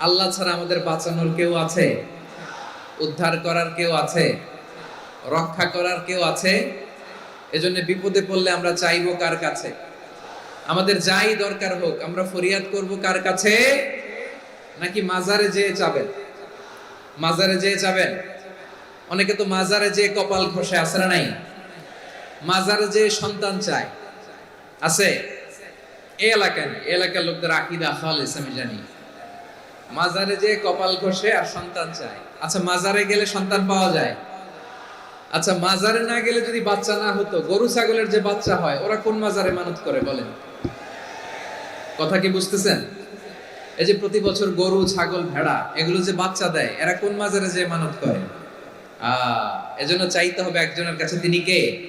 আল্লাহ ছাড়া আমাদের বাঁচানোর কেউ আছে? উদ্ধার করার কেউ আছে? রক্ষা করার কেউ আছে? এজন্য বিপদে পড়লে আমরা চাইব কার কাছে? আমাদের যাই দরকার হোক, আমরা ফরিয়াদ করব কার কাছে? নাকি মাজারে যেয়ে চাবেন? মাজারে যেয়ে চাবেন? অনেকে তো মাজারে যেয়ে কপাল ঘষে আসে নাই? মাজারে যেয়ে সন্তান চায়। আছে? এই এলাকায় না, এলাকার লোকদের আকিদা খালেস আমি জানি। মাজারে যে কপাল ঘষে আর সন্তান চায়। আচ্ছা মাজারে গেলে সন্তান পাওয়া যায়? আচ্ছা মাজারে না গেলে যদি বাচ্চা না হতো গরু ছাগলের যে বাচ্চা হয় ওরা কোন মাজারে মানত করে বলেন? কথা কি বুঝতেছেন? এই যে প্রতি বছর গরু ছাগল ভেড়া এগুলো যে বাচ্চা দেয় এরা কোন মাজারে যে মানত করে? আহ এজন্য চাইতে হবে একজনের কাছে তিনি কে?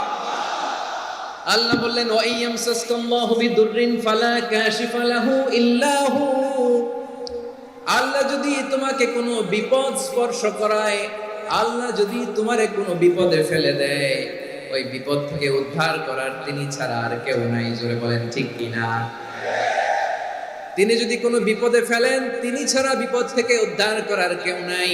আল্লাহ বললেন, ওয়াইয়াম বিদুররিন ফালা কাশিফা লাহু ইল্লা হু আল্লাহ যদি তোমাকে কোনো বিপদ স্পর্শ করায়, আল্লাহ যদি তোমারে কোনো বিপদে ফেলে দেয়, ওই বিপদ থেকে উদ্ধার করার তিনি ছাড়া আর কেউ নাই, জোরে বলেন, ঠিক কিনা তিনি যদি কোনো বিপদে ফেলেন, তিনি ছাড়া বিপদ থেকে উদ্ধার করার কেউ নাই।